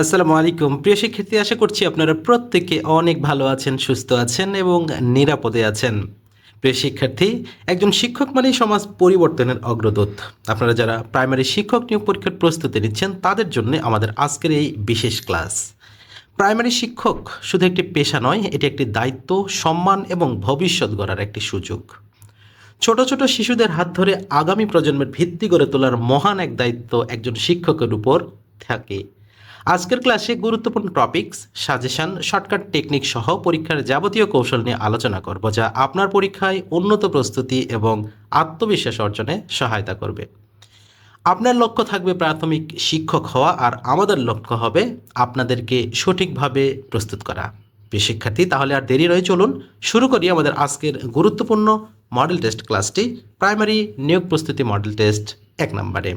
আসসালামু আলাইকুম। প্রিয় শিক্ষার্থী, আশা করছি আপনারা প্রত্যেকে অনেক ভালো আছেন, সুস্থ আছেন এবং নিরাপদে আছেন। প্রিয় শিক্ষার্থী, একজন শিক্ষক মানেই সমাজ পরিবর্তনের অগ্রদূত। আপনারা যারা প্রাইমারি শিক্ষক নিয়োগ পরীক্ষার প্রস্তুতি নিচ্ছেন, তাদের জন্য আমাদের আজকের এই বিশেষ ক্লাস। প্রাইমারি শিক্ষক শুধু একটি পেশা নয়, এটি একটি দায়িত্ব, সম্মান এবং ভবিষ্যৎ গড়ার একটি সুযোগ। ছোট ছোট শিশুদের হাত ধরে আগামী প্রজন্মের ভিত্তি গড়ে তোলার মহান এক দায়িত্ব একজন শিক্ষকের উপর থাকে। আজকের ক্লাসে গুরুত্বপূর্ণ টপিকস সাজেশন শর্টকাট টেকনিক সহ পরীক্ষার যাবতীয় কৌশল নিয়ে আলোচনা করব, যা আপনার পরীক্ষায় উন্নত প্রস্তুতি এবং আত্মবিশ্বাস অর্জনে সহায়তা করবে। আপনার লক্ষ্য থাকবে প্রাথমিক শিক্ষক হওয়া আর আমাদের লক্ষ্য হবে আপনাদেরকে সঠিকভাবে প্রস্তুত করা। শিক্ষার্থী, তাহলে আর দেরি রয়ে চলুন শুরু করি আমাদের আজকের গুরুত্বপূর্ণ মডেল টেস্ট ক্লাসটি প্রাইমারি নিয়োগ প্রস্তুতি মডেল টেস্ট এক নম্বরে।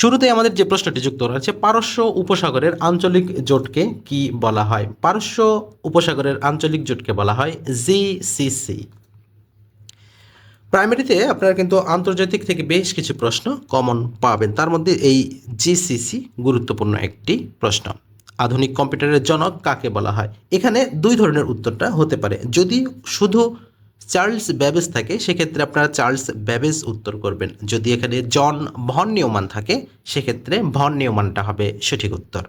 শুরুতে আমাদের যে প্রশ্নটি যুক্ত রয়েছে, পারস্য উপসাগরের আঞ্চলিক জোটকে কি বলা হয়? পারস্য উপসাগরের আঞ্চলিক জোটকে বলা হয় জিসিসি প্রাইমারিতে আপনারা কিন্তু আন্তর্জাতিক থেকে বেশ কিছু প্রশ্ন কমন পাবেন। তার মধ্যে এই জিসিসি গুরুত্বপূর্ণ একটি প্রশ্ন। আধুনিক কম্পিউটারের জনক কাকে বলা হয়? এখানে দুই ধরনের উত্তরটা হতে পারে। যদি শুধু চার্লস ব্যাবেজ থাকে, সেক্ষেত্রে আপনারা চার্লস ব্যাবেজ উত্তর করবেন। যদি এখানে জন ভন নিয়মান থাকে, সেক্ষেত্রে ভন নিয়মানটা হবে সঠিক উত্তর।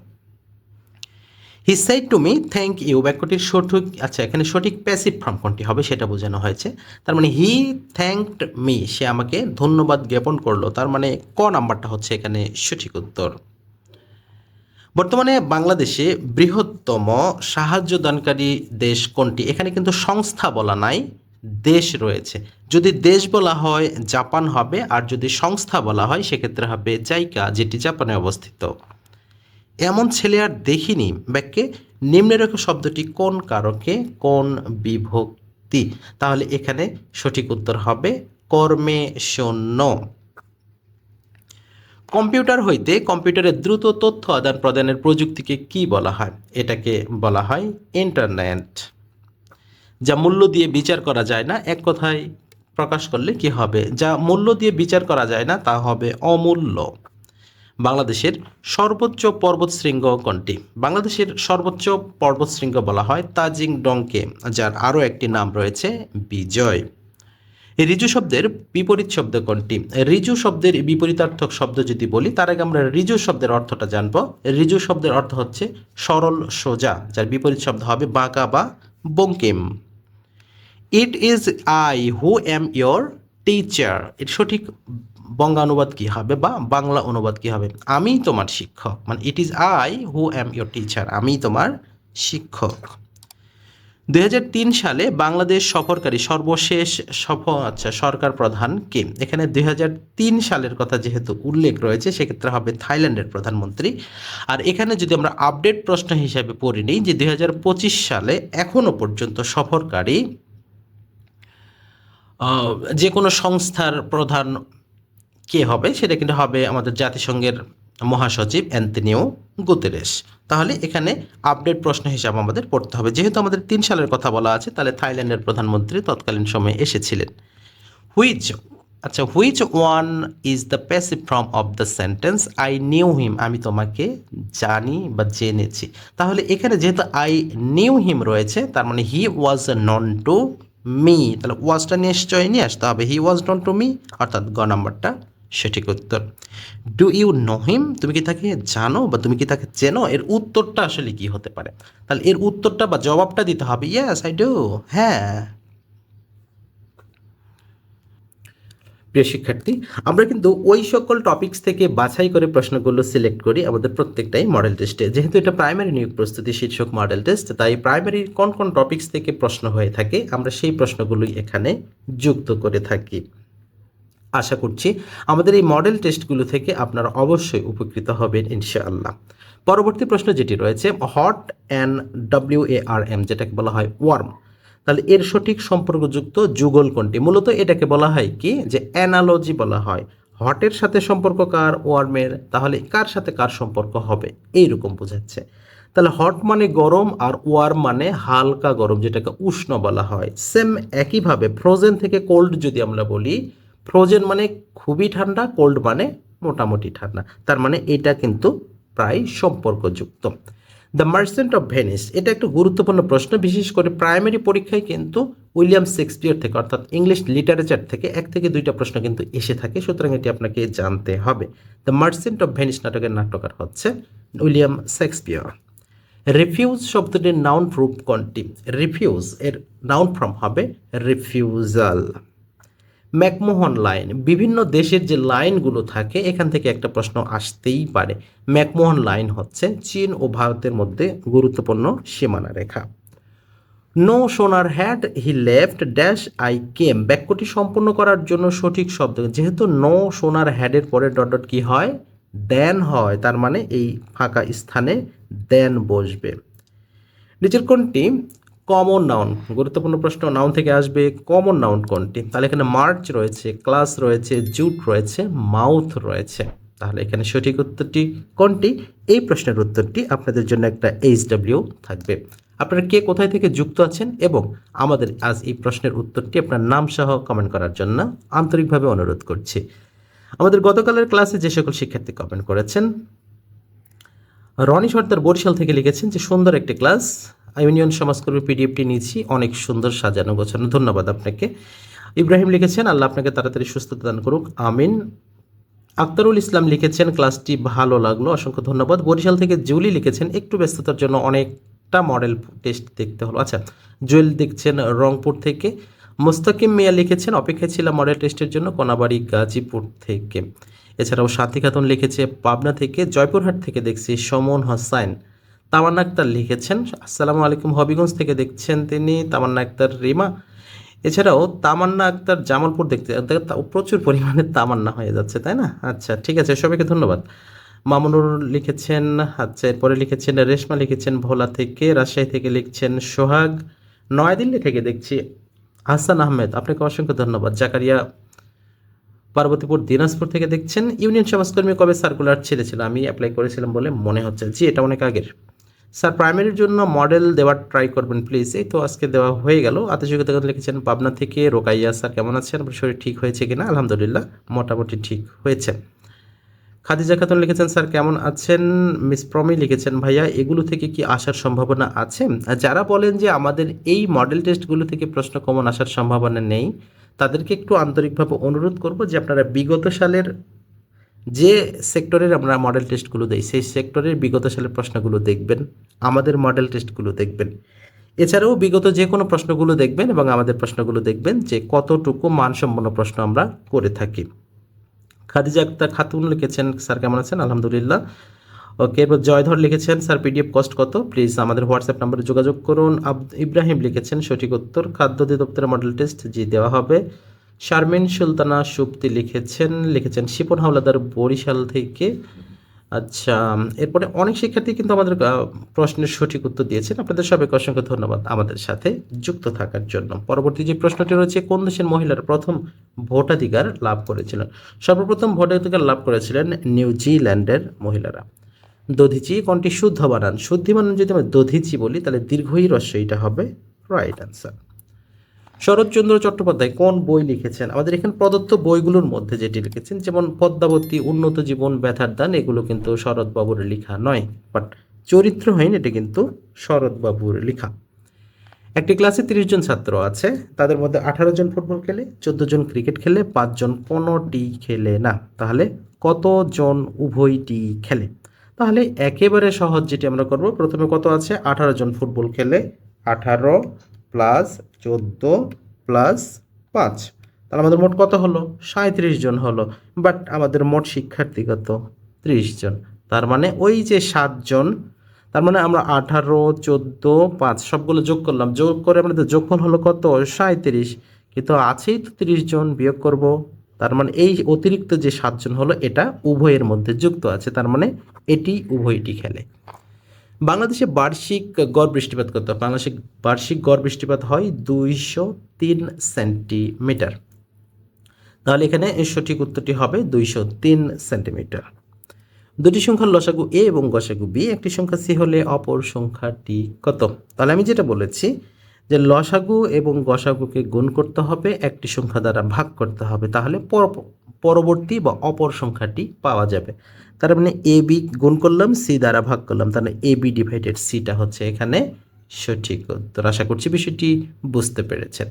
He said to me thank you বাক্যটির সঠিক আচ্ছা এখানে সঠিক প্যাসিভ ফর্ম কোনটি হবে সেটা বোঝানো হয়েছে। তার মানে হি থ্যাংকড মি সে আমাকে ধন্যবাদ জ্ঞাপন করল। তার মানে ক নাম্বারটা হচ্ছে এখানে সঠিক উত্তর। বর্তমানে বাংলাদেশে বৃহত্তম সাহায্যদানকারী দেশ কোনটি? এখানে কিন্তু সংস্থা বলা নাই। দেশ রয়েছে। যদি দেশ বলা হয়, জাপান হবে, আর যদি সংস্থা বলা হয়, সেক্ষেত্রে হবে জাইকা, যেটি জাপানে অবস্থিত। এমন ছেলে আর দেখিনি। ব্যাক্যে নিম্নরেখ শব্দটি কোন কারকে? কোন বিভক্তি? তাহলে এখানে সঠিক উত্তর হবে কর্মে শূন্য। কম্পিউটার হইতে কম্পিউটারের দ্রুত তথ্য আদান প্রদানের প্রযুক্তিকে কি বলা হয়? এটাকে বলা হয় ইন্টারনেট। যা মূল্য দিয়ে বিচার করা যায় না, এক কথায় প্রকাশ করলে কি হবে? যা মূল্য দিয়ে বিচার করা যায় না, তা হবে অমূল্য। বাংলাদেশের সর্বোচ্চ পর্বতশৃঙ্গ কোনটি? বাংলাদেশের সর্বোচ্চ পর্বতশৃঙ্গ বলা হয় তাজিং ডংকে যার আরও একটি নাম রয়েছে বিজয়। রিজু শব্দের বিপরীত শব্দ কোনটি? রিজু শব্দের বিপরীতার্থক শব্দ যদি বলি, তার আগে আমরা রিজু শব্দের অর্থটা জানব। রিজু শব্দের অর্থ হচ্ছে সরল সোজা, যার বিপরীত শব্দ হবে বাঁকা বা Bankim. It is I who am your teacher এর সঠিক বঙ্গানুবাদ কি হবে বা বাংলা অনুবাদ কি হবে? আমি তোমার শিক্ষক। মানে it is I who am your teacher আমি তোমার শিক্ষক। দুই হাজার তিন সালে বাংলাদেশ সফরকারী সর্বশেষ সফর আচ্ছা সরকার প্রধান কে? এখানে দু হাজার তিন সালের কথা যেহেতু উল্লেখ রয়েছে, সেক্ষেত্রে হবে থাইল্যান্ডের প্রধানমন্ত্রী। আর এখানে যদি আমরা আপডেট প্রশ্ন হিসাবে পড়ি নিই যে দুই হাজার পঁচিশ সালে এখনও পর্যন্ত সফরকারী যে কোনো সংস্থার প্রধান কে হবে, সেটা কিন্তু হবে আমাদের জাতিসংঘের মহাসচিব অ্যান্টনিও গুতেরেস। তাহলে এখানে আপডেট প্রশ্ন হিসাবে আমাদের পড়তে হবে। যেহেতু আমাদের তিন সালের কথা বলা আছে, তাহলে থাইল্যান্ডের প্রধানমন্ত্রী তৎকালীন সময়ে এসেছিলেন। হুইচ আচ্ছা which one is the passive form of the sentence? I knew him, আমি তোমাকে জানি বা জেনেছি। তাহলে এখানে যেহেতু আই নিউ হিম রয়েছে, তার মানে হি ওয়াজ নন টু মি তাহলে ওয়াজটা নিশ্চয়ই নিয়ে আসতে হবে। হি ওয়াজ ডন টু মি অর্থাৎ গ নাম্বারটা সঠিক উত্তর। ডু ইউ নো হিম তুমি কি তাকে জানো বা তুমি কি তাকে চেনো? এর উত্তরটা আসলে কি হতে পারে? তাহলে এর উত্তরটা বা জবাবটা দিতে হবে। ইয়াস আই ডু হ্যাঁ। প্রিয় শিক্ষার্থী, আমরা কিন্তু ওই সকল টপিকস থেকে বাছাই করে প্রশ্নগুলো সিলেক্ট করি আমাদের প্রত্যেকটাই মডেল টেস্টে যেহেতু এটা প্রাইমারি নিয়োগ প্রস্তুতি শীর্ষক মডেল টেস্ট তাই প্রাইমারি কোন কোন টপিকস থেকে প্রশ্ন হয়ে থাকে, আমরা সেই প্রশ্নগুলোই এখানে যুক্ত করে থাকি। আশা করছি আমাদের এই মডেল টেস্টগুলো থেকে আপনারা অবশ্যই উপকৃত হবেন ইনশাআল্লাহ। পরবর্তী প্রশ্ন যেটি রয়েছে hot and W A R M যেটাকে বলা হয় ওয়ার্ম তাহলে এর সঠিক সম্পর্কযুক্ত যুগল কোনটি? মূলত এটাকে বলা হয় কি? যে অ্যানালজি বলা হয়। হটের সাথে সম্পর্ক কার? ওয়ার্মের তাহলে কার সাথে কার সম্পর্ক হবে? এইরকম বোঝাচ্ছে। তাহলে হট মানে গরম আর ওয়ার্ম মানে হালকা গরম, যেটাকে উষ্ণ বলা হয়। সেম একইভাবে ফ্রোজেন থেকে কোল্ড যদি আমরা বলি ফ্রোজেন মানে খুবই ঠান্ডা কোল্ড মানে মোটামুটি ঠান্ডা। তার মানে এটা কিন্তু প্রায় সম্পর্কযুক্ত। দ্য মার্চেন্ট অফ ভেনিস এটা একটু গুরুত্বপূর্ণ প্রশ্ন, বিশেষ করে প্রাইমারি পরীক্ষায় কিন্তু উইলিয়াম শেক্সপিয়ার থেকে, অর্থাৎ ইংলিশ লিটারেচার থেকে এক থেকে দুইটা প্রশ্ন কিন্তু এসে থাকে, সুতরাং এটি আপনাকে জানতে হবে। দ্য মার্চেন্ট অফ ভেনিস নাটকের নাটকার হচ্ছে উইলিয়াম শেক্সপিয়ার। রিফিউজ শব্দটির নাউন রূপ কোনটি? রিফিউজ এর নাউন ফর্ম হবে রিফিউজাল ম্যাকমোহন লাইন বিভিন্ন দেশের যে লাইনগুলো থাকে, এখান থেকে একটা প্রশ্ন আসতেই পারে। ম্যাকমোহন লাইন হচ্ছে চীন ও ভারতের মধ্যে গুরুত্বপূর্ণ সীমানা রেখা। No sooner had he left dash, I came বাক্যটি সম্পূর্ণ করার জন্য সঠিক শব্দ। যেহেতু নো সোনার হ্যাডের পরে ডট ডট কি হয়? দেন হয় তার মানে এই ফাঁকা স্থানে দেন বসবে। নিচের কোনটি কমন নাউন গুরুত্বপূর্ণ প্রশ্ন নাউন থেকে আসবে কমন নাউন কোনটি? তাহলে এখানে মার্চ রয়েছে ক্লাস রয়েছে জুট রয়েছে মাউথ রয়েছে। তাহলে এখানে সঠিক উত্তরটি কোনটি? এই প্রশ্নের উত্তরটি আপনাদের জন্য একটা এইচ ডাব্লিউ থাকবে। আপনারা কে কোথায় থেকে যুক্ত আছেন এবং আমাদের আজ এই প্রশ্নের উত্তরটি আপনার নাম সহ কমেন্ট করার জন্য আন্তরিকভাবে অনুরোধ করছি। আমাদের গতকালের ক্লাসে যে সকল শিক্ষার্থী কমেন্ট করেছেন, রনি সর্দার বরিশাল থেকে লিখেছেন যে, সুন্দর একটি ক্লাস ইউনিয়ন সমাজকর্মী পিডিএফটি নিয়েছি। অনেক সুন্দর সাজানো গোছানো। ধন্যবাদ আপনাকে। ইব্রাহিম লিখেছেন, আল্লাহ আপনাকে তাড়াতাড়ি সুস্থতা দান করুক। আমিন। আক্তারুল ইসলাম লিখেছেন, ক্লাসটি ভালো লাগল। অসংখ্য ধন্যবাদ। বরিশাল থেকে জুলি লিখেছেন, একটু ব্যস্ততার জন্য অনেকটা মডেল টেস্ট দেখতে হলো। আচ্ছা জুয়েল দেখছেন রংপুর থেকে। মোস্তাকিম মিয়া লিখেছেন, অপেক্ষায় ছিলাম মডেল টেস্টের জন্য কোনাবাড়ি, গাজীপুর থেকে। এছাড়াও সাথী খাতুন লিখেছে, পাবনা থেকে, জয়পুরহাট থেকে দেখছি সমন হোসাইন তামান্না আক্তার লিখেছেন। আসসালামু আলাইকুম হবিগঞ্জ থেকে দেখছেন তিনি তামান্না আক্তার রিমা। এছাড়াও তামান্না আক্তার জামালপুর দেখতে প্রচুর পরিমাণে তামান্না হয়ে যাচ্ছে, তাই না? আচ্ছা ঠিক আছে, সবাইকে ধন্যবাদ। মামুনুর লিখেছেন আচ্ছা এরপরে লিখেছেন, রেশমা লিখেছেন ভোলা থেকে, রাজশাহী থেকে লিখছেন সোহাগ। নয়াদিল্লি থেকে দেখছি হাসান আহমেদ। আপনাকে অসংখ্য ধন্যবাদ। জাকারিয়া পার্বতীপুর, দিনাজপুর থেকে দেখছেন। ইউনিয়ন সমাজকর্মী কবে সার্কুলার ছেড়েছিল? আমি অ্যাপ্লাই করেছিলাম বলে মনে হচ্ছে। জি, এটা অনেক আগের। স্যার প্রাইমারির জন্য মডেল দেওয়ার ট্রাই করবেন প্লিজ এই তো আজকে দেওয়া হয়ে গেল। আতিশিকতা লিখেছেন পাবনা থেকে রোকাইয়া স্যার, কেমন আছেন? আপনার শরীর ঠিক হয়েছে কিনা? আলহামদুলিল্লাহ, মোটামুটি ঠিক হয়েছে। খাদিজা খাতুন লিখেছেন, স্যার, কেমন আছেন? মিস প্রমি লিখেছেন, ভাইয়া, এগুলো থেকে কি আসার সম্ভাবনা আছে? যারা বলেন যে আমাদের এই মডেল টেস্টগুলো থেকে প্রশ্ন কমন আসার সম্ভাবনা নেই, তাদেরকে একটু আন্তরিকভাবে অনুরোধ করব যে আপনারা বিগত সালের যে সেক্টরের আমরা মডেল টেস্টগুলো দেই, সেই সেক্টরের বিগত সালের প্রশ্নগুলো দেখবেন, আমাদের মডেল টেস্টগুলো দেখবেন। এছাড়াও বিগত যে কোনো প্রশ্নগুলো দেখবেন এবং আমাদের প্রশ্নগুলো দেখবেন যে কতটুকু মানসম্পন্ন প্রশ্ন আমরা করে থাকি। খাদিজা আক্তার খাতুন লিখেছেন, স্যার কেমন আছেন? আলহামদুলিল্লাহ। ওকে, এরপর জয়ধর লিখেছেন, স্যার, পিডিএফ কস্ট কত? প্লিজ আমাদের হোয়াটসঅ্যাপ নাম্বারে যোগাযোগ করুন। আব- ইব্রাহিম লিখেছেন, সঠিক উত্তর, খাদ্য অধিদপ্তরের মডেল টেস্ট জি, দেওয়া হবে। শারমিন সুলতানা সুপ্তি লিখেছেন লিখেছেন শিপন হাওলাদার বরিশাল থেকে। আচ্ছা এরপরে অনেক শিক্ষার্থী কিন্তু আমাদের প্রশ্নের সঠিক উত্তর দিয়েছেন। আপনাদের সবাইকে অসংখ্য ধন্যবাদ আমাদের সাথে যুক্ত থাকার জন্য। পরবর্তী যে প্রশ্নটি রয়েছে, কোন দেশের মহিলারা প্রথম ভোটাধিকার লাভ করেছিলেন? সর্বপ্রথম ভোটাধিকার লাভ করেছিলেন নিউজিল্যান্ডের মহিলারা। দধিচি, কোনটি শুদ্ধ বানান শুদ্ধি বানান যদি আমরা দধিচি বলি, তাহলে দীর্ঘই রস্য এটা হবে রাইট অ্যান্সার। শরৎচন্দ্র চট্টোপাধ্যায় কোন বই লিখেছেন? আমাদের এখানে প্রদত্ত বইগুলোর মধ্যে যেটি লিখেছেন, যেমন পদ্মাবতী, উন্নত জীবন, ব্যথার দান, এগুলো কিন্তু শরৎবাবুর লেখা নয় বাট চরিত্রহীন এটা কিন্তু শরৎবাবুর লেখা। একটি ক্লাসে তিরিশ জন ছাত্র আছে, তাদের মধ্যে আঠারো জন ফুটবল খেলে, চোদ্দ জন ক্রিকেট খেলে পাঁচজন কোনোটি খেলে না। তাহলে কতজন উভয়টি খেলে? তাহলে একেবারে সহজ যেটি আমরা করব, প্রথমে কত আছে? আঠারো জন ফুটবল খেলে, আঠারো প্লাস চোদ্দ প্লাস পাঁচ। তাহলে আমাদের মোট কত হলো? সাঁত্রিশ জন হলো। বাট আমাদের মোট শিক্ষার্থী কত? ত্রিশ জন। তার মানে ওই যে সাতজন তার মানে আমরা আঠারো, চোদ্দ, পাঁচ সবগুলো যোগ করলাম। যোগ করে আমাদের যোগফল হলো কত? সাঁত্রিশ কিন্তু আছেই তো তিরিশ জন, বিয়োগ করব। তার মানে এই অতিরিক্ত যে সাতজন হলো, এটা উভয়ের মধ্যে যুক্ত আছে। তার মানে এটি উভয়টি খেলে। বাংলাদেশে বার্ষিক গড় বৃষ্টিপাত কত? বাংলাদেশে বার্ষিক গড় বৃষ্টিপাত হয় দুইশো তিন সেন্টিমিটার। তাহলে এখানে সঠিক উত্তরটি হবে দুইশো তিন সেন্টিমিটার। দুটি সংখ্যার লসাগু এ এবং গসাগু বি, একটি সংখ্যা সি হলে অপর সংখ্যাটি কত? তাহলে আমি যেটা বলেছি যে লসাগু এবং গসাগুকে গুণ করতে হবে, একটি সংখ্যা দ্বারা ভাগ করতে হবে, তাহলে পর- পরবর্তী বা অপর সংখ্যাটি পাওয়া যাবে। তার মানে এ বি গুণ করলাম, সি দ্বারা ভাগ করলাম। তার মানে এ বি ডিভাইডেড সিটা হচ্ছে এখানে সঠিক উত্তর। আশা করছি বিষয়টি বুঝতে পেরেছেন।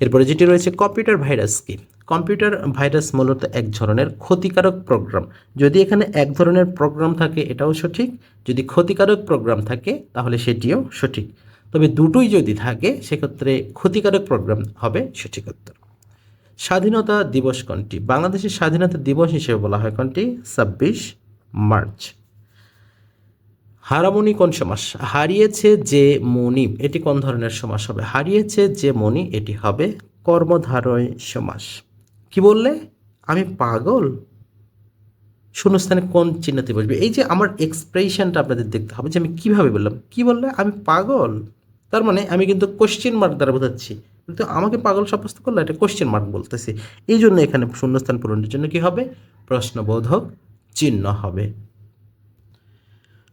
এরপরে যেটি রয়েছে, কম্পিউটার ভাইরাস কি? কম্পিউটার ভাইরাস মূলত এক ধরনের ক্ষতিকারক প্রোগ্রাম। যদি এখানে এক ধরনের প্রোগ্রাম থাকে, এটাও সঠিক। যদি ক্ষতিকারক প্রোগ্রাম থাকে, তাহলে সেটিও সঠিক। তবে দুটোই যদি থাকে, সেক্ষেত্রে ক্ষতিকারক প্রোগ্রাম হবে সঠিক উত্তর। স্বাধীনতা দিবস কোনটি? বাংলাদেশের স্বাধীনতা দিবস হিসেবে বলা হয় কোনটি? ছাব্বিশ মার্চ। হারামণি কোন সমাস? হারিয়েছে যে মণি, এটি কোন ধরনের সমাস হবে? হারিয়েছে যে মণি, এটি হবে কর্মধারয় সমাস। কি বললে? আমি পাগল? শূন্যস্থানে কোন চিহ্নতে বসবে? এই যে আমার এক্সপ্রেশনটা আপনাদের দেখতে হবে যে আমি কীভাবে বললাম। কি বললে? আমি পাগল। তার মানে আমি কিন্তু কোশ্চেন মার্ক দ্বারা বোঝাচ্ছি। কিন্তু আমাকে পাগল সাব্যস্ত করলে এটা কোশ্চেন মার্ক বলতেছি। এই জন্য এখানে শূন্যস্থান পূরণের জন্য কি হবে? প্রশ্নবোধক চিহ্ন হবে।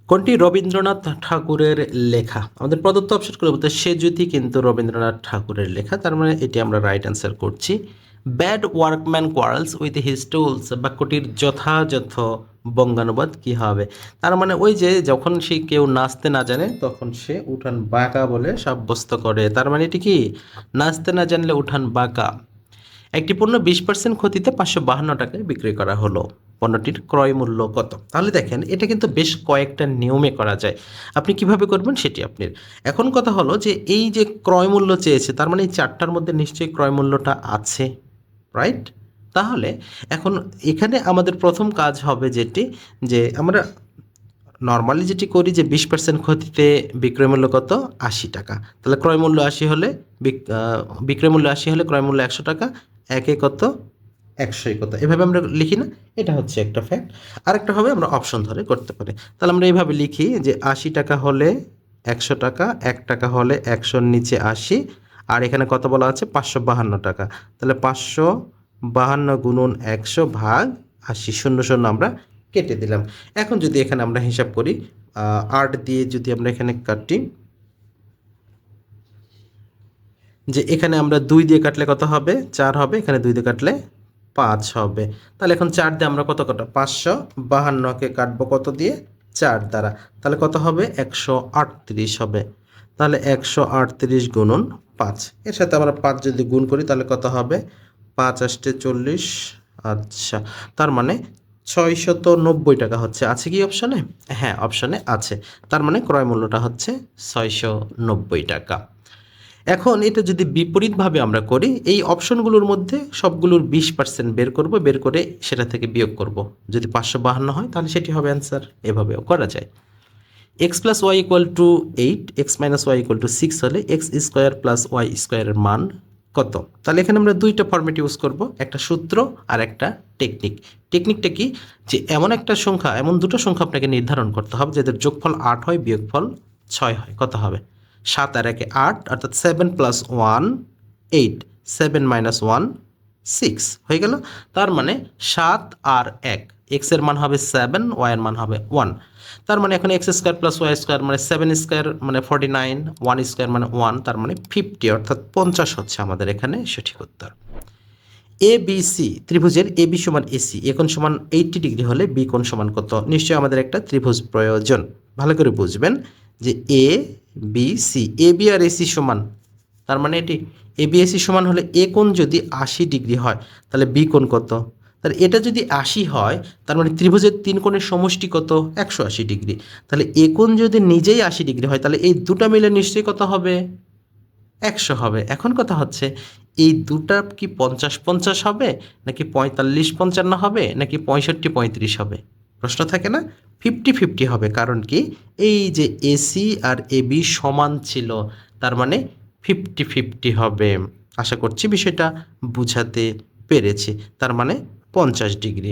কোনটি রবীন্দ্রনাথ ঠাকুরের লেখা? আমাদের প্রদত্ত অপশনগুলো বলতে সে যদি কিন্তু রবীন্দ্রনাথ ঠাকুরের লেখা, তার মানে এটি আমরা রাইট অ্যান্সার করছি। Bad workman quarrels with his tools বাক্যটির যথাযথ বঙ্গানুবাদ কি হবে? তার মানে ওই যে যখন সে কেউ নাচতে না জানে, তখন সে উঠান বাঁকা বলে সাব্যস্ত করে। তার মানে এটি কি? নাচতে না জানলে উঠান বাঁকা। একটি পণ্য বিশ পার্সেন্ট ক্ষতিতে পাঁচশো বাহান্ন টাকায় বিক্রি করা হলো। পণ্যটির ক্রয় মূল্য কত? তাহলে দেখেন, এটা কিন্তু বেশ কয়েকটা নিয়মে করা যায়। আপনি কীভাবে করবেন সেটি আপনার। এখন কথা হলো যে, এই যে ক্রয় মূল্য চেয়েছে, তার মানে এই চারটার মধ্যে নিশ্চয়ই ক্রয় মূল্যটা আছে রাইট তাহলে এখন এখানে আমাদের প্রথম কাজ হবে যেটি, যে আমরা নর্মালি যেটি করি যে, বিশ পার্সেন্ট ক্ষতিতে বিক্রয় মূল্য কত? আশি টাকা। তাহলে ক্রয় মূল্য আশি হলে বিক্রয় মূল্য আশি হলে ক্রয় মূল্য একশো টাকা। একে কত? একশোই কত এভাবে আমরা লিখি না, এটা হচ্ছে একটা ফ্যাক্ট আরেকটা হবে আমরা অপশন ধরে করতে পারি। তাহলে আমরা এইভাবে লিখি যে আশি টাকা হলে একশো টাকা, এক টাকা হলে একশোর নিচে আশি, আর এখানে কত বলা আছে? পাঁচশো বাহান্ন টাকা। তাহলে পাঁচশো বাহান্ন গুণন একশো ভাগ আশি, শূন্য শূন্য আমরা কেটে দিলাম। এখন যদি এখানে আমরা হিসাব করি আট দিয়ে যদি আমরা এখানে কাটি, যে এখানে আমরা দুই দিয়ে কাটলে কত হবে? চার হবে। এখানে দুই দিয়ে কাটলে পাঁচ হবে। তাহলে এখন চার দিয়ে আমরা কত কাটা পাঁচশো বাহান্নকে কাটবো কত দিয়ে? চার দ্বারা। তাহলে কত হবে? একশো আটত্রিশ হবে। তাহলে একশো আটত্রিশ গুণন পাঁচ। এর সাথে আমরা পাঁচ যদি গুণ করি, তাহলে কত হবে? পাঁচ আষ্টে চল্লিশ। আচ্ছা তার মানে ছয়শত নব্বই টাকা হচ্ছে। আছে কি অপশানে হ্যাঁ অপশানে আছে। তার মানে ক্রয় মূল্যটা হচ্ছে ছয়শো নব্বই টাকা। এখন এটা যদি বিপরীতভাবে আমরা করি, এই অপশনগুলোর মধ্যে সবগুলোর বিশ পার্সেন্ট বের করব, বের করে সেটা থেকে বিয়োগ করব। যদি পাঁচশো বাহান্ন হয়, তাহলে সেটি হবে অ্যান্সার এভাবেও করা যায়। X plus y equal to eight x minus y equal to six হলে এক্স স্কোয়ার প্লাস ওয়াই স্কোয়ারের মান কত? তাহলে এখানে আমরা দুইটা ফর্মেট ইউজ করব, একটা সূত্র আর একটা টেকনিক টেকনিকটা কি? যে এমন একটা সংখ্যা, এমন দুটো সংখ্যা আপনাকে নির্ধারণ করতে হবে, যাদের যোগফল আট হয়, বিয়োগফল ছয় হয়। কত হবে? সাত আর একে আট, অর্থাৎ seven plus one eight seven minus one six হয়ে গেল। তার মানে সাত আর এক এক্সের মান হবে সেভেন ওয়াই এর মান হবে ওয়ান তার মানে এখন x square plus y square মানে সেভেন স্কোয়ার মানে ফর্টি নাইন ওয়ান স্কোয়ার মানে ওয়ান তার মানে ফিফটি অর্থাৎ পঞ্চাশ হচ্ছে আমাদের এখানে সঠিক উত্তর। এ বি সি ত্রিভুজের এ বি সমান এসি এ সমান এইটটি ডিগ্রি হলে বি কোণ সমান কত? নিশ্চয়ই আমাদের একটা ত্রিভুজ প্রয়োজন। ভালো করে বুঝবেন। যে A B C A B R AC সমান। তার মানে এটি এ বি এসি সমান হলে এ কোণ যদি আশি ডিগ্রি হয়, তাহলে বি কোণ কত? তাহলে এটা যদি আশি হয়, তার মানে ত্রিভুজের তিন কোণের সমষ্টি কত? একশো আশি ডিগ্রি। তাহলে এ কোণ যদি নিজেই আশি ডিগ্রি হয়, তাহলে এই দুটা মিলে নিশ্চয়ই কত হবে? একশো হবে। এখন কথা হচ্ছে, এই দুটা কি পঞ্চাশ পঞ্চাশ হবে, নাকি পঁয়তাল্লিশ পঞ্চান্ন হবে, নাকি পঁয়ষট্টি পঁয়ত্রিশ হবে? প্রশ্ন থাকে না? ফিফটি ফিফটি হবে। কারণ কি? এই যে এসি আর এবি সমান ছিল, তার মানে ফিফটি ফিফটি হবে। আশা করছি বিষয়টা বুঝাতে পেরেছি। তার মানে পঞ্চাশ ডিগ্রি।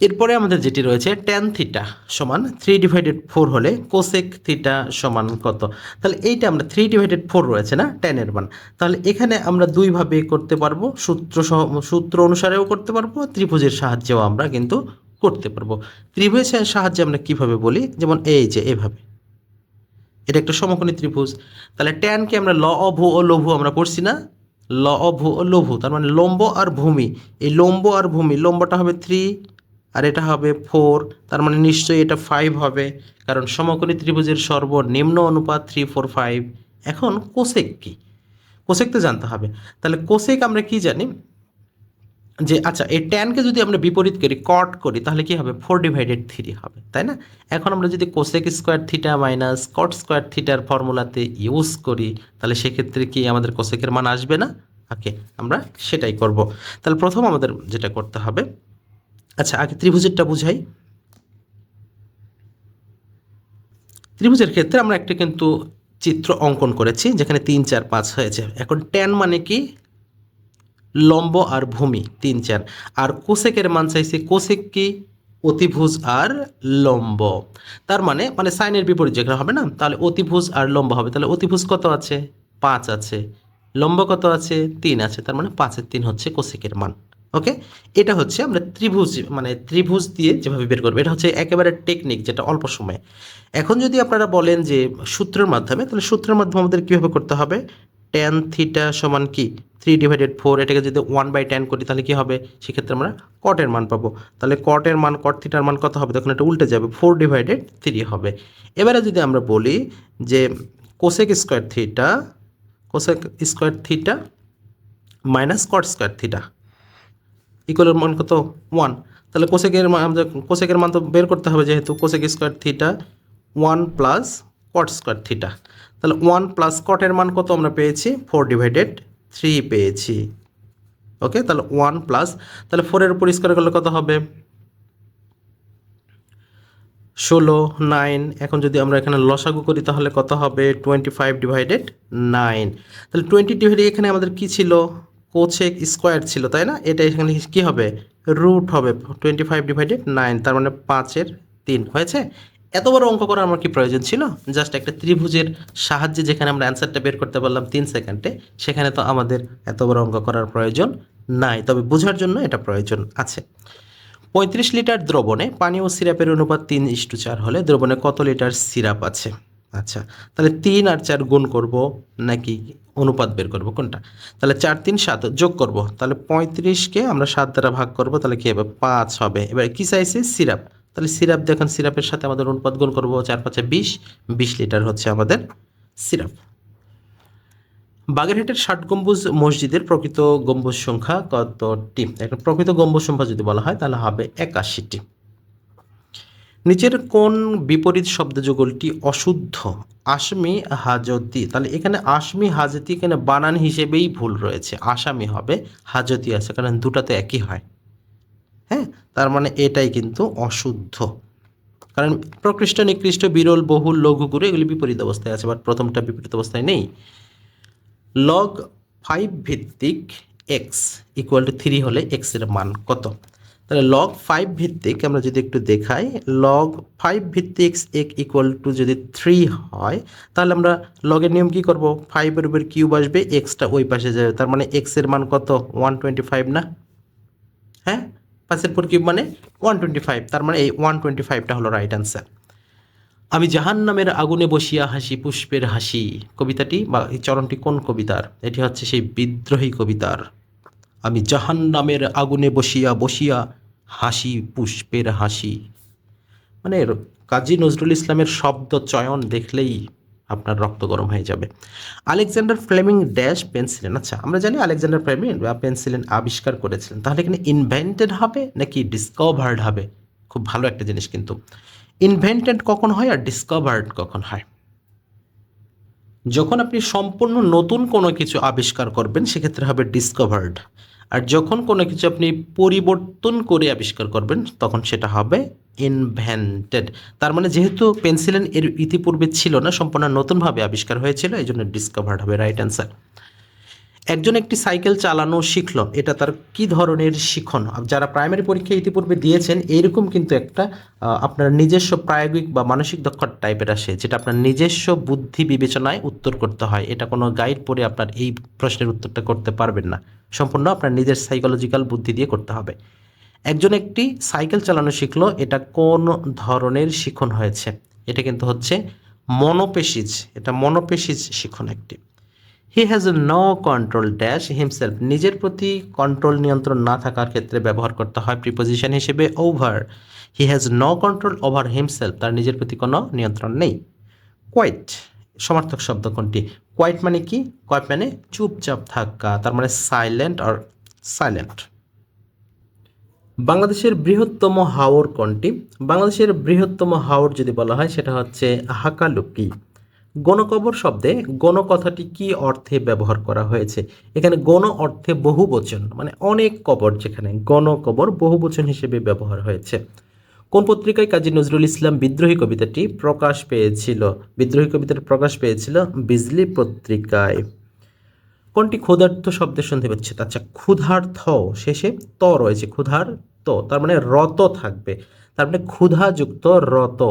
এরপরে আমাদের যেটি রয়েছে ট্যান থিটা সমান থ্রি ডিভাইডেড ফোর হলে কোসেক থিটা সমান কত? তাহলে এইটা আমরা থ্রি ডিভাইডেড ফোর রয়েছে না? ট্যানের মান। তাহলে এখানে আমরা দুইভাবে করতে পারব, সূত্র সহ, সূত্র অনুসারেও করতে পারব, ত্রিভুজের সাহায্যেও আমরা কিন্তু করতে পারব। ত্রিভুজের সাহায্যে আমরা কীভাবে বলি? যেমন এই যে এভাবে। এটা একটা সমকোণী ত্রিভুজ। তাহলে ট্যানকে আমরা ল অভু ও লঘু আমরা পড়ছি না। ল অভু ও লঘু, তার মানে লম্ব আর ভূমি। এই লম্ব আর ভূমি, লম্বটা হবে থ্রি আর এটা হবে ফোর, তার মানে নিশ্চয়ই এটা ফাইভ হবে, কারণ সমকোণী ত্রিভুজের সর্বনিম্ন অনুপাত থ্রি ফোর ফাইভ এখন কোসেক কি? কোসেক তো জানতে হবে। তাহলে কোসেক আমরা কি জানি? যে আচ্ছা এই ট্যানকে যদি আমরা বিপরীত করি কট করি, তাহলে কি হবে? ফোর ডিভাইডেড থ্রি হবে, তাই না? এখন আমরা যদি cosec square theta minus cot square থিটার ফর্মুলাতে ইউজ করি, তাহলে সেক্ষেত্রে কি আমাদের কোসেকের মান আসবে না? ওকে, আমরা সেটাই করব। তাহলে প্রথম আমাদের যেটা করতে হবে আচ্ছা আগে ত্রিভুজেরটা বুঝাই। ত্রিভুজের ক্ষেত্রে আমরা একটা কিন্তু চিত্র অঙ্কন করেছি, যেখানে তিন, চার, পাঁচ হয়েছে। এখন ট্যান মানে কি? লম্ব আর ভূমি, তিন, চার। আর কোসেকের মান চাইছে কোসেক কি? অতিভুজ আর লম্ব। তার মানে মানে সাইনের বিপরীত যেখানে হবে না, তাহলে অতিভুজ আর লম্ব হবে। তাহলে অতিভুজ কত আছে? পাঁচ আছে। লম্ব কত আছে? তিন আছে। তার মানে পাঁচের তিন হচ্ছে কোসেকের মান। ওকে এটা হচ্ছে আমরা ত্রিভুজ মানে ত্রিভুজ দিয়ে যেভাবে বের করব, এটা হচ্ছে একেবারে টেকনিক যেটা অল্প সময়ে। এখন যদি আপনারা বলেন যে সূত্রের মাধ্যমে, তাহলে সূত্রের মাধ্যমে আমাদের কীভাবে করতে হবে? টেন থিটা সমান কি? থ্রি ডিভাইডেড ফোর এটাকে যদি ওয়ান বাই টেন করি, তাহলে কী হবে? সেক্ষেত্রে আমরা কটের মান পাবো। তাহলে কটের মান কট থিটার মান কত হবে? তখন এটা উল্টে যাবে ফোর ডিভাইডেড থ্রি হবে। এবারে যদি আমরা বলি যে cosec square theta cosec square theta minus cot square theta ইকুয়ালের মান কত? ওয়ান তাহলে কোসেকের মান আমাদের কোসেকের মান তো বের করতে হবে যেহেতু cosec square theta one plus cot square theta তাহলে ওয়ান প্লাস কটের মান কত আমরা পেয়েছি? ফোর ডিভাইডেড থ্রি পেয়েছি। ওকে তাহলে ওয়ান প্লাস তাহলে ফোরের উপর স্কোয়ার করলে কত হবে? ষোলো নাইন এখন যদি আমরা এখানে লসাগু করি তাহলে কত হবে? টোয়েন্টি ফাইভ ডিভাইডেড নাইন তাহলে টোয়েন্টি ডিভাইডেড এখানে আমাদের কি ছিল? কোচেক স্কোয়ার ছিল, তাই না? এটা এখানে কি হবে? রুট হবে টোয়েন্টি ফাইভ ডিভাইডেড নাইন তার মানে পাঁচের তিন। হয়েছে? এত বড় অঙ্ক করার আমার কি প্রয়োজন ছিল? জাস্ট একটা ত্রিভুজের সাহায্যে যেখানে আমরা অ্যান্সারটা বের করতে পারলাম তিন সেকেন্ডে সেখানে তো আমাদের এত বড় অঙ্ক করার প্রয়োজন নাই। তবে বোঝার জন্য এটা প্রয়োজন আছে। পঁয়ত্রিশ লিটার দ্রবণে পানি ও সিরাপের অনুপাত তিন ইস্টু চার হলে দ্রবণে কত লিটার সিরাপ আছে? আচ্ছা তাহলে তিন আর চার গুণ করব নাকি অনুপাত বের করব, কোনটা? তাহলে চার, তিন, সাত যোগ করব। তাহলে পঁয়ত্রিশকে আমরা সাত দ্বারা ভাগ করব, তাহলে কী হবে? পাঁচ হবে। এবার কী চাইছে? সিরাপ। তাহলে সিরাপ দেখুন, সিরাপের সাথে আমাদের অনুপাত গুণ করব চার, পাঁচে বিশ। বিশ লিটার হচ্ছে আমাদের সিরাপ। বাগেরহাটের ষাট গম্বুজ মসজিদের প্রকৃত গম্বুজ সংখ্যা কতটি? এখন প্রকৃত গম্বুজ সংখ্যা যদি বলা হয়, তাহলে হবে একাশিটি। নিচের কোন বিপরীত শব্দ যুগলটি অশুদ্ধ? আসমি, হাজতি। তাহলে এখানে আসামি, হাজতি এখানে বানান হিসেবেই ভুল রয়েছে। আসামি হবে, হাজতি আছে, কারণ দুটাতে একই হয়। হ্যাঁ? তার মানে এটাই কিন্তু অশুদ্ধ। কারণ প্রকৃষ্ট, নিকৃষ্ট, বিরল, বহুল লঘু গুরু এগুলি বিপরীত অবস্থায় আছে, বাট প্রথমটা বিপরীত অবস্থায় নেই। লগ ফাইভ ভিত্তিক এক্স ইকুয়াল টু থ্রি হলে এক্সের মান কত? তাহলে লগ ফাইভ ভিত্তিক আমরা যদি একটু দেখাই লগ ফাইভ ভিত্তিক এক ইকুয়াল টু যদি থ্রি হয়, তাহলে আমরা লগের নিয়ম কী করব? ফাইভের উপর কিউব আসবে এক্সটা ওই পাশে যাবে, তার মানে এক্সের মান কত? ওয়ান টোয়েন্টি ফাইভ না? হ্যাঁ? পাঁচের পর কিউব মানে ওয়ান টোয়েন্টি ফাইভ তার মানে এই ওয়ান টোয়েন্টি ফাইভটা হলো রাইট অ্যান্সার আমি জাহান নামের আগুনে বসিয়া হাসি, পুষ্পের হাসি, কবিতাটি বা এই চরণটি কোন কবিতার? এটি হচ্ছে সেই বিদ্রোহী কবিতার। আমি জাহান নামের আগুনে বসিয়া বসিয়া হাসি, পুষ্পের হাসি। মানে কাজী নজরুল ইসলামের শব্দ চয়ন দেখলেই আপনার রক্ত গরম হয়ে যাবে। Alexander Fleming dash penicillin. আচ্ছা আমরা জানি আলেকজান্ডার ফ্লেমিং বা পেন্সিলেন আবিষ্কার করেছিলেন। তাহলে এখানে ইনভেন্টেড হবে নাকি ডিসকভার্ড হবে? খুব ভালো একটা জিনিস কিন্তু। ইনভেন্টেড কখন হয় আর ডিসকভার্ড কখন হয়? যখন আপনি সম্পূর্ণ নতুন কোনো কিছু আবিষ্কার করবেন, সেক্ষেত্রে হবে ডিসকভার্ড আর যখন কোনো কিছু আপনি পরিবর্তন করে আবিষ্কার করবেন, তখন সেটা হবে ইনভেন্টেড তার মানে যেহেতু পেন্সিলেন এর ইতিপূর্বে ছিল না, সম্পূর্ণ নতুনভাবে আবিষ্কার হয়েছিল এই জন্য ডিসকভার্ড হবে রাইট অ্যান্সার একজন একটি সাইকেল চালানো শিখল। এটা তার কি ধরনের শিখন? যারা প্রাইমারি পরীক্ষা ইতিপূর্বে দিয়েছেন এইরকম কিন্তু একটা আপনার নিজস্ব প্রায়োগিক বা মানসিক দক্ষতা টাইপের আসে, যেটা আপনার নিজস্ব বুদ্ধি বিবেচনায় উত্তর করতে হয়। এটা কোনো গাইড পড়ে আপনার এই প্রশ্নের উত্তরটা করতে পারবেন না। সম্পূর্ণ আপনার নিজের সাইকোলজিক্যাল বুদ্ধি দিয়ে করতে হবে। একজন একটি সাইকেল চালানো শিখলো, এটা কোন ধরনের শিখন হয়েছে? এটা কিন্তু হচ্ছে মনোপেশিজ, এটা মনোপেশিজ শিখন একটি। He has a no control dash himself নিজের প্রতি কন্ট্রোল নিয়ন্ত্রণ না থাকার ক্ষেত্রে ব্যবহার করতে হয় প্রিপোজিশন হিসেবে over he has no control over himself তার নিজের প্রতি কোনো নিয়ন্ত্রণ নেই। কোয়াইট সমার্থক শব্দ কোনটি? কোয়াইট মানে কি? কোয়াইট মানে চুপচাপ থাকা। তার মানে সাইলেন্ট আর সাইলেন্ট বাংলাদেশের বৃহত্তম হাওর কোনটি? বাংলাদেশের বৃহত্তম হাওর যদি বলা হয়, সেটা হচ্ছে হাকালুকি। গণকবর শব্দে গণ কথাটি কি অর্থে ব্যবহার করা হয়েছে? এখানে গণ অর্থে বহু বচন মানে অনেক কবর যেখানে গণকবর বহু বচন হিসেবে ব্যবহার হয়েছে। কোন পত্রিকায় কাজী নজরুল ইসলাম বিদ্রোহী কবিতাটি প্রকাশ পেয়েছিল? বিদ্রোহী কবিতাটি প্রকাশ পেয়েছিল বিজলি পত্রিকায়। কোনটি ক্ষুধার্থ শব্দের সন্ধি বিচ্ছেদ আচ্ছা ক্ষুধার্থ শেষে ত রয়েছে ক্ষুধার ত তার মানে রত থাকবে। তার মানে ক্ষুধাযুক্ত রত।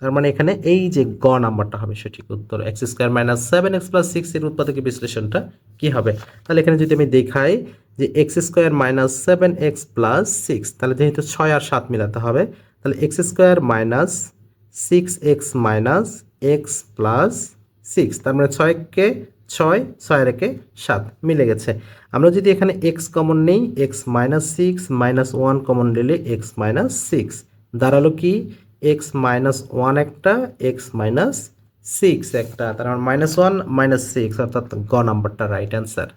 তার মানে এখানে এই যে গ নাম্বারটা হবে সঠিক উত্তর x square minus seven x plus six এর উৎপাদকের বিশ্লেষণটা কী হবে? তাহলে এখানে যদি আমি দেখাই যে x square minus seven x plus six তাহলে যেহেতু ছয় আর সাত মিলাতে হবে, তাহলে x square minus six x minus x plus six তার মানে ছয়কে ছয় ছয় রেখে সাত মিলে গেছে। আমরা যদি এখানে এক্স কমন নেই x minus six minus one common নিলে এক্স মাইনাস সিক্স দাঁড়াল কি? এক্স মাইনাস ওয়ান একটা এক্স মাইনাস সিক্স একটা। তার মানে মাইনাস ওয়ান মাইনাস সিক্স অর্থাৎ গ নাম্বারটা রাইট অ্যান্সার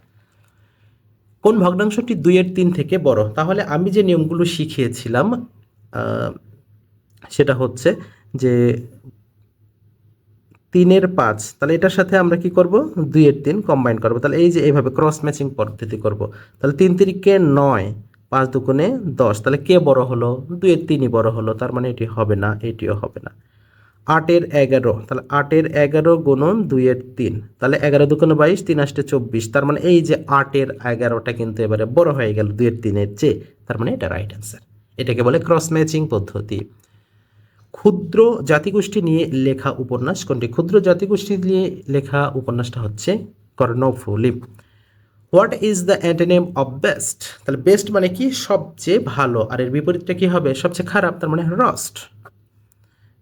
কোন ভগ্নাংশটি দুইয়ের তিন থেকে বড়? তাহলে আমি যে নিয়মগুলো শিখিয়েছিলাম সেটা হচ্ছে যে তিনের পাঁচ, তাহলে এটার সাথে আমরা কি করব? দুইয়ের তিন কম্বাইন করব। তাহলে এই যে এইভাবে ক্রস ম্যাচিং পদ্ধতি করব। তাহলে তিন তিরিকে নয় পাঁচ দুগুণে দশ, তাহলে কে বড় হলো? দুইয়ের তিনই বড় হলো, তার মানে এটি হবে না, এটিও হবে না। আটের এগারো, তাহলে আটের এগারো গুণন দুইয়ের তিন, তাহলে এগারো দুগুণে বাইশ, তিন আসতে চব্বিশ, তার মানে এই যে আটের এগারোটা কিন্তু এবারে বড় হয়ে গেল দুইয়ের তিনের চেয়ে, তার মানে এটা রাইট অ্যান্সার এটাকে বলে ক্রস ম্যাচিং পদ্ধতি। ক্ষুদ্র জাতিগোষ্ঠী নিয়ে লেখা উপন্যাস কোনটি? ক্ষুদ্র জাতিগোষ্ঠী নিয়ে লেখা উপন্যাসটা হচ্ছে Karnaphuli. What is the antonym of best তাহলে বেস্ট মানে কি? সবচেয়ে ভালো। আর এর বিপরীতটা কি হবে? সবচেয়ে খারাপ, তার মানে রস্ট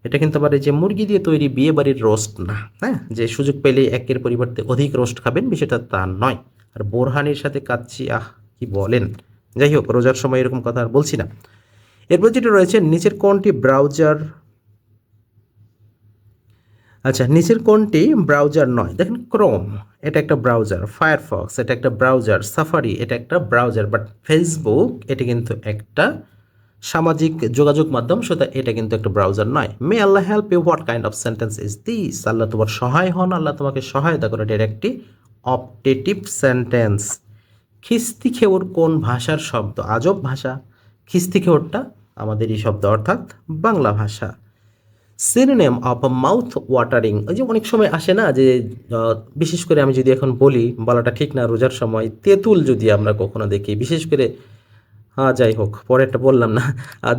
এটা কিন্তু আবার যে মুরগি দিয়ে তৈরি বিয়ে বাড়ির রোস্ট না হ্যাঁ? যে সুযোগ পেলে একের পরিবর্তে অধিক রোস্ট খাবেন, বিষয়টা তা নয়। আর বোরহানির সাথে কাচ্ছি আহ, কি বলেন? যাই হোক, রোজার সময় এরকম কথা আর বলছি না। এরপর যেটা রয়েছে, নিচের কোনটি ব্রাউজার আচ্ছা নিচের কোনটি? ব্রাউজার নয়। দেখেন ক্রোম এটা একটা ব্রাউজার। ফায়ারফক্স এটা একটা ব্রাউজার। সাফারি এটা একটা ব্রাউজার। বাট ফেসবুক এটা কিন্তু একটা সামাজিক যোগাযোগ মাধ্যম, সুতরাং এটা কিন্তু একটা ব্রাউজার নয়। May Allah help you what kind of sentence is this Allah তোমার সহায় হন, আল্লাহ তোমাকে সহায়তা করে এর একটি অপটেটিভ সেন্টেন্স খিস্তি খেউর কোন ভাষার শব্দ? আজব ভাষা। খিস্তি খেউরটা আমাদের এই শব্দ, অর্থাৎ বাংলা ভাষা। সিনোনেম অফ মাউথ ওয়াটারিং ওই যে অনেক সময় আসে না যে বিশেষ করে আমি যদি এখন বলি, বলাটা ঠিক না রোজার সময়, তেঁতুল যদি আমরা কখনো দেখি, বিশেষ করে হ্যাঁ যাই হোক, পরেরটা বললাম না।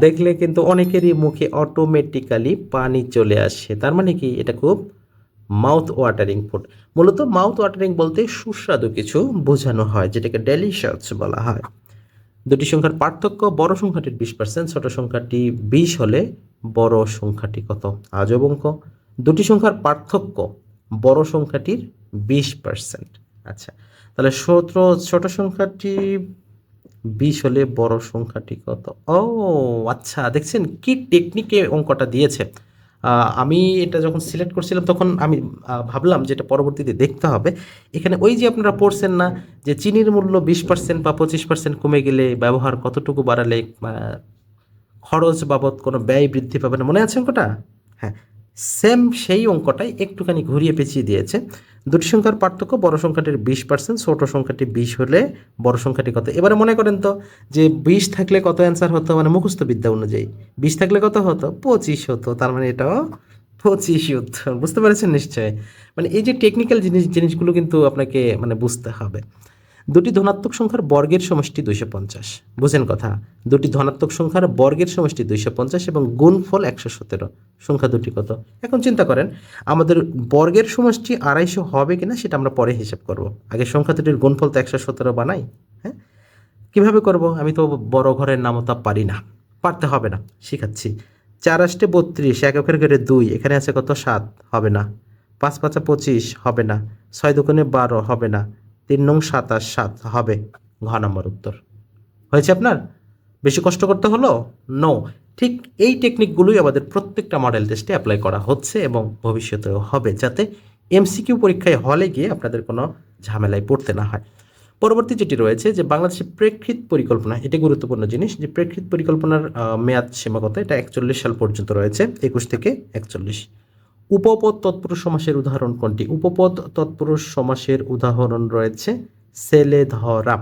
দেখলে কিন্তু অনেকেরই মুখে অটোমেটিক্যালি পানি চলে আসে। তার মানে কি? এটা খুব মাউথ ওয়াটারিং ফুড মূলত মাউথ ওয়াটারিং বলতে সুস্বাদু কিছু বোঝানো হয়, যেটাকে ডেলিশাস বলা হয়। দুটি সংখ্যার পার্থক্য বড় সংখ্যাটির বিশ পার্সেন্ট ছোট সংখ্যাটি বিশ হলে বড় সংখ্যাটি কত? আজব অঙ্ক। দুটি সংখ্যার পার্থক্য বড় সংখ্যাটির বিশ পার্সেন্ট আচ্ছা তাহলে সতেরো ছোট সংখ্যাটি বিশ হলে বড় সংখ্যাটি কত? ও আচ্ছা দেখছেন কি টেকনিকে অঙ্কটা দিয়েছে। আমি এটা যখন সিলেক্ট করছিলাম তখন আমি ভাবলাম যে এটা পরবর্তীতে দেখতে হবে। এখানে ওই যে আপনারা পড়ছেন না, যে চিনির মূল্য বিশ পার্সেন্ট বা পঁচিশ পার্সেন্ট কমে গেলে ব্যবহার কতটুকু বাড়ালে খরচ বাবদ কোনো ব্যয় বৃদ্ধি পাবে না, মনে আছে অঙ্কটা? হ্যাঁ সেম সেই অঙ্কটাই একটুখানি ঘুরিয়ে পেঁচিয়ে দিয়েছে। দুটি সংখ্যার পার্থক্য, বড় সংখ্যাটির বিশ পার্সেন্ট ছোট সংখ্যাটি বিশ হলে বড় সংখ্যাটি কত? এবারে মনে করেন তো যে বিশ থাকলে কত অ্যান্সার হতো? মানে মুখস্থ বিদ্যা অনুযায়ী। বিশ থাকলে কত হতো? পঁচিশ হতো। তার মানে এটাও পঁচিশই উত্তর। বুঝতে পেরেছেন নিশ্চয়ই? মানে এই যে টেকনিক্যাল জিনিস, জিনিসগুলো কিন্তু আপনাকে মানে বুঝতে হবে। দুটি ধনাত্মক সংখ্যার বর্গের সমষ্টি দুইশো পঞ্চাশ। বুঝেন কথা, দুটি ধনাত্মক সংখ্যার বর্গের সমষ্টি দুইশো পঞ্চাশ এবং গুণফল একশো সতেরো। সংখ্যা দুটি কত? এখন চিন্তা করেন, আমাদের বর্গের সমষ্টি আড়াইশো হবে কিনা সেটা আমরা পরে হিসাব করব। আগে সংখ্যা দুটির গুণফল তো একশো সতেরো বানাই হ্যাঁ? কীভাবে করব? আমি তো বড় ঘরের নামতা পারি না, পারতে হবে না, শিখাচ্ছি। চার আষ্টে বত্রিশ এককের ঘরে দুই, এখানে আছে কত সাত, হবে না। পাঁচ পাঁচা পঁচিশ, হবে না। ছয় দোকানে বারো, হবে না। তিন নং সাতাশ সাত হবে ঘ নম্বর উত্তর। হয়েছে আপনার? বেশি কষ্ট করতে হলো? নো ঠিক এই টেকনিকগুলোই আমাদের প্রত্যেকটা মডেল টেস্টে অ্যাপ্লাই করা হচ্ছে এবং ভবিষ্যতেও হবে যাতে এমসিকিউ পরীক্ষায় হলে গিয়ে আপনাদের কোনো ঝামেলায় পড়তে না হয়। পরবর্তী যেটি রয়েছে যে বাংলাদেশের প্রেক্ষিত পরিকল্পনা, এটি গুরুত্বপূর্ণ জিনিস যে প্রেক্ষিত পরিকল্পনার মেয়াদ সীমাগত, এটা একচল্লিশ সাল পর্যন্ত রয়েছে, একুশ থেকে একচল্লিশ। উপপদ তৎপুরুষ সমাসের উদাহরণ কোনটি? উপপদ তৎপুরুষ সমাসের উদাহরণ রয়েছে সেলে ধরা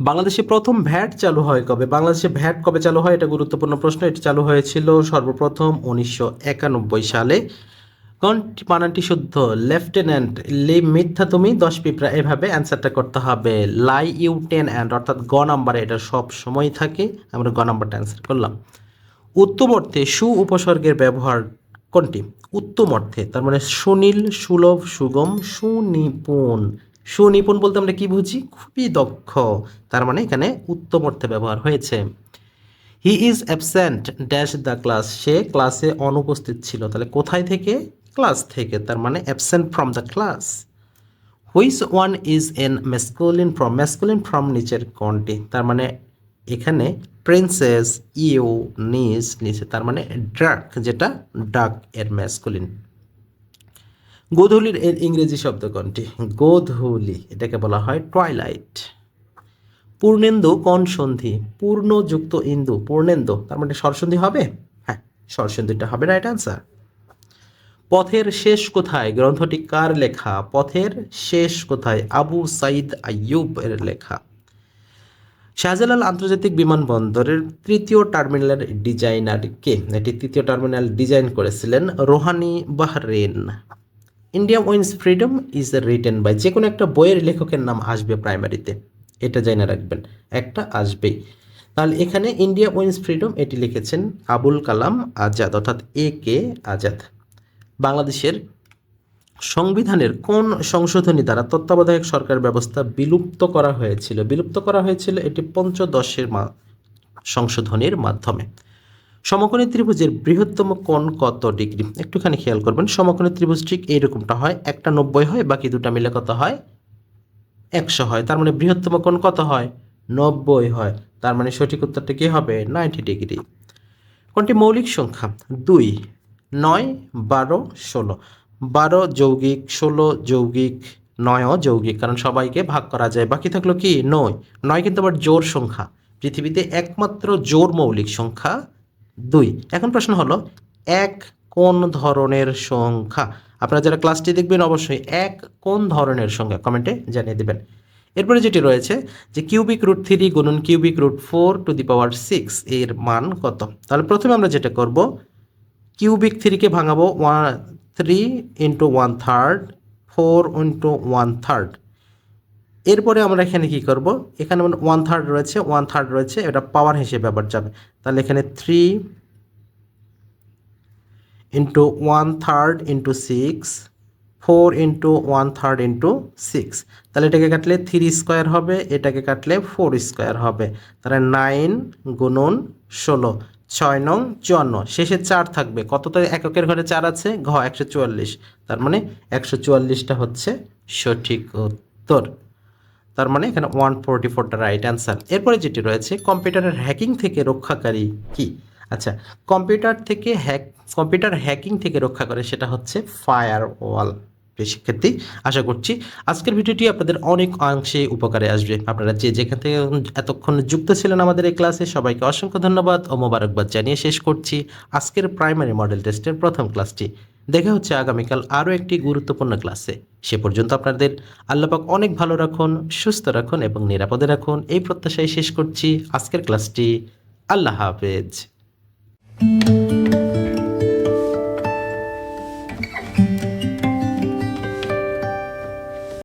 বাংলাদেশে প্রথম ভ্যাট চালু হয় কবে? বাংলাদেশে ভ্যাট কবে চালু হয়? এটা গুরুত্বপূর্ণ প্রশ্ন। এটি চালু হয়েছিল সর্বপ্রথম উনিশশো একানব্বই সালে। কোনটি বানানটি শুদ্ধ? লেফটেন্যান্ট লি মিথ্যা তুমি দশ পিঁপড়া। এভাবে অ্যান্সারটা করতে হবে। লাই ইউ টেন অ্যান্ড অর্থাৎ গ নাম্বারে এটা সব সময় থাকে। আমরা গ নাম্বারটা অ্যান্সার করলাম। উত্তম অর্থে সু উপসর্গের ব্যবহার কোনটি? উত্তম অর্থে, তার মানে সুনীল, সুলভ, সুগম, সুনিপুণ। সুনিপুণ বলতে আমরা কি বুঝি? খুবই দক্ষ। তার মানে এখানে উত্তম অর্থে ব্যবহার হয়েছে। He is absent dash the class সে ক্লাসে অনুপস্থিত ছিল। তাহলে কোথায় থেকে? ক্লাস থেকে, তার মানে absent from the class which one is an masculine from masculine from নিচের কোনটি? তার মানে এখানে প্রিন্সেস ইউ নিস নিচে তার মানে ড্রাক যেটা ডাক এর ম্যাসকুলিন গোধূলির এর ইংরেজি শব্দ কোনটি? গোধূলি, এটাকে বলা হয় টয়লাইট পূর্ণেন্দু কোন সন্ধি? পূর্ণযুক্ত ইন্দু, পূর্ণেন্দু, তার মানে স্বরসন্ধি হবে? হ্যাঁ স্বরসন্ধিটা হবে রাইট আনসার পথের শেষ কোথায়? গ্রন্থটি কার লেখা? পথের শেষ কোথায়? আবু সাইদ আইয়ুব এর লেখা। শাহজালাল আন্তর্জাতিক বিমানবন্দরের তৃতীয় টার্মিনালের ডিজাইনার কে এটি তৃতীয় টার্মিনাল ডিজাইন করেছিলেন রোহানি Bahrain India wins freedom is written by যে কোনো একটা বইয়ের লেখকের নাম আসবে প্রাইমারিতে। এটা জেনে রাখবেন, একটা আসবেই। তাহলে এখানে ইন্ডিয়া উইন্স ফ্রিডম এটি লিখেছেন আবুল কালাম আজাদ, অর্থাৎ এ কে আজাদ। বাংলাদেশের সংবিধানের কোন সংশোধনী দ্বারা তত্ত্বাবধায়ক সরকার ব্যবস্থা বিলুপ্ত করা হয়েছিল? বিলুপ্ত করা হয়েছিল এটি পঞ্চদশের মা সংশোধনীর মাধ্যমে। সমকোণী ত্রিভুজের বৃহত্তম কোণ কত ডিগ্রি? একটুখানি খেয়াল করবেন, সমকোণী ত্রিভুজ ঠিক এইরকমটা হয়, একটা নব্বই হয়, বাকি দুটা মিলে কত হয়? একশো হয়, তার মানে বৃহত্তম কোণ কত হয়? নব্বই হয়, তার মানে সঠিক উত্তরটা কী হবে? Ninety degree. কোনটি মৌলিক সংখ্যা? দুই, নয়, বারো, ষোলো। বারো যৌগিক, ষোলো যৌগিক, নয়ও যৌগিক, কারণ সবাইকে ভাগ করা যায়। বাকি থাকল কি? নয়। নয় কিন্তু আবার জোর সংখ্যা। পৃথিবীতে একমাত্র জোর মৌলিক সংখ্যা দুই। এখন প্রশ্ন হলো, এক কোন ধরনের সংখ্যা? আপনারা যারা ক্লাসটি দেখবেন অবশ্যই এক কোন ধরনের সংখ্যা? কমেন্টে জানিয়ে দেবেন। এরপরে যেটি রয়েছে যে কিউবিক রুট থ্রি গুণন cubic root four to the power six, এর মান কত? তাহলে প্রথমে আমরা যেটা করব, কিউবিক থ্রিকে ভাঙাবো one three into one third four into one third এরপরে আমরা এখানে কি করব? এখানে মানে ওয়ান থার্ড রয়েছে ওয়ান থার্ড রয়েছে, এটা পাওয়ার হিসেবে আবার যাবে। তাহলে এখানে three into one third into six four into one third into six তাহলে এটাকে কাটলে থ্রি স্কোয়ার হবে, এটাকে কাটলে ফোর স্কোয়ার হবে। তাহলে নাইন গুণন ষোলো। ছয় নং চুয়ান্ন। শেষে চার থাকবে। কতটা এককের ঘরে চার আছে? ঘ, একশো চুয়াল্লিশ। তার মানে একশো চুয়াল্লিশটা হচ্ছে সঠিক উত্তর। তার মানে এখানে ওয়ান ফোরটি ফোরটা রাইট অ্যান্সার এরপরে যেটি রয়েছে, কম্পিউটারের হ্যাকিং থেকে রক্ষাকারী কি? আচ্ছা কম্পিউটার থেকে হ্যাক কম্পিউটার হ্যাকিং থেকে রক্ষা করে সেটা হচ্ছে ফায়ার ওয়াল শিক্ষার্থী আশা করছি। আজকের ভিডিওটি আপনাদের অনেক অংশে উপকারে আসবে। আপনারা যে যেখান থেকে এতক্ষণ যুক্ত ছিলেন আমাদের এই ক্লাসে, সবাইকে অসংখ্য ধন্যবাদ ও মোবারকবাদ জানিয়ে শেষ করছি আজকের প্রাইমারি মডেল টেস্টের প্রথম ক্লাসটি। দেখা হচ্ছে আগামীকাল আরও একটি গুরুত্বপূর্ণ ক্লাসে। সে পর্যন্ত আপনাদের আল্লাপাক অনেক ভালো রাখুন, সুস্থ রাখুন এবং নিরাপদে রাখুন। এই প্রত্যাশায় শেষ করছি আজকের ক্লাসটি। আল্লাহ হাফেজ।